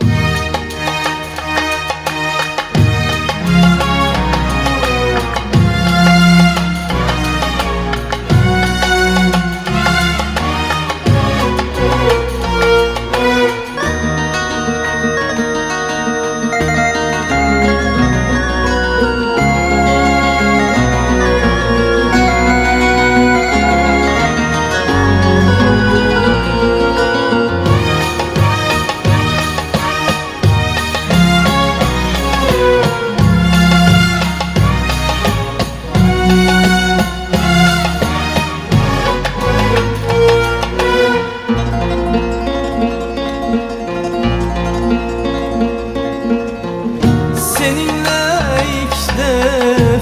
Seninle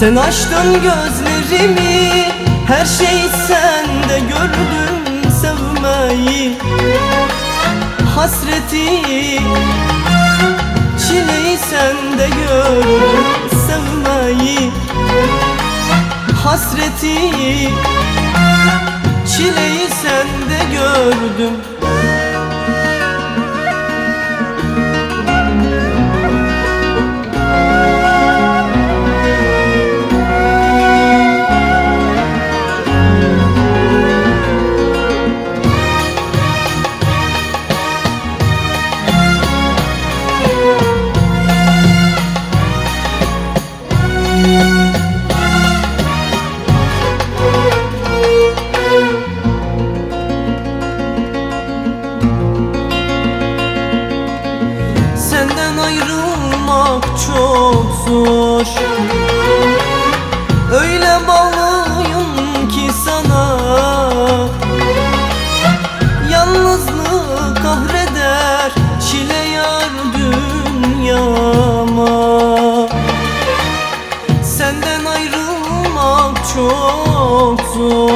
Sen açtın gözlerimi her şeyi sende gördüm sevmeyi. Hasreti çileyi sende gördüm sevmeyi. Hasreti Çileyi sende gördüm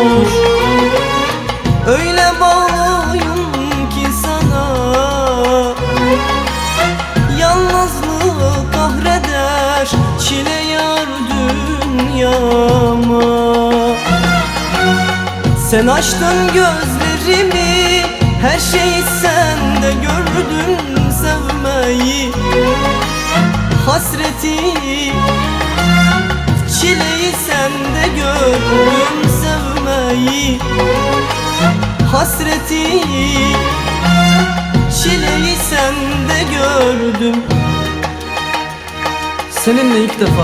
zor Öyle bağlıyım ki sana. Yalnızlık kahreder Çile yar dünyama. Sen açtın gözlerimi Her şeyi sende gördüm sevmeyi. Hasreti Çileyi sende gördüm sevmeyi Hasreti Çileyi sende gördüm. Seninle ilk defa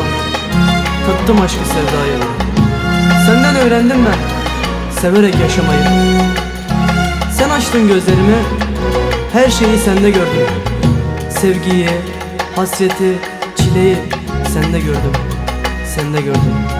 tattım aşkı sevdayı Senden öğrendim ben severek yaşamayı. Sen açtın gözlerimi her şeyi sende gördüm. Sevgiyi, hasreti, çileyi sende gördüm Sende gördüm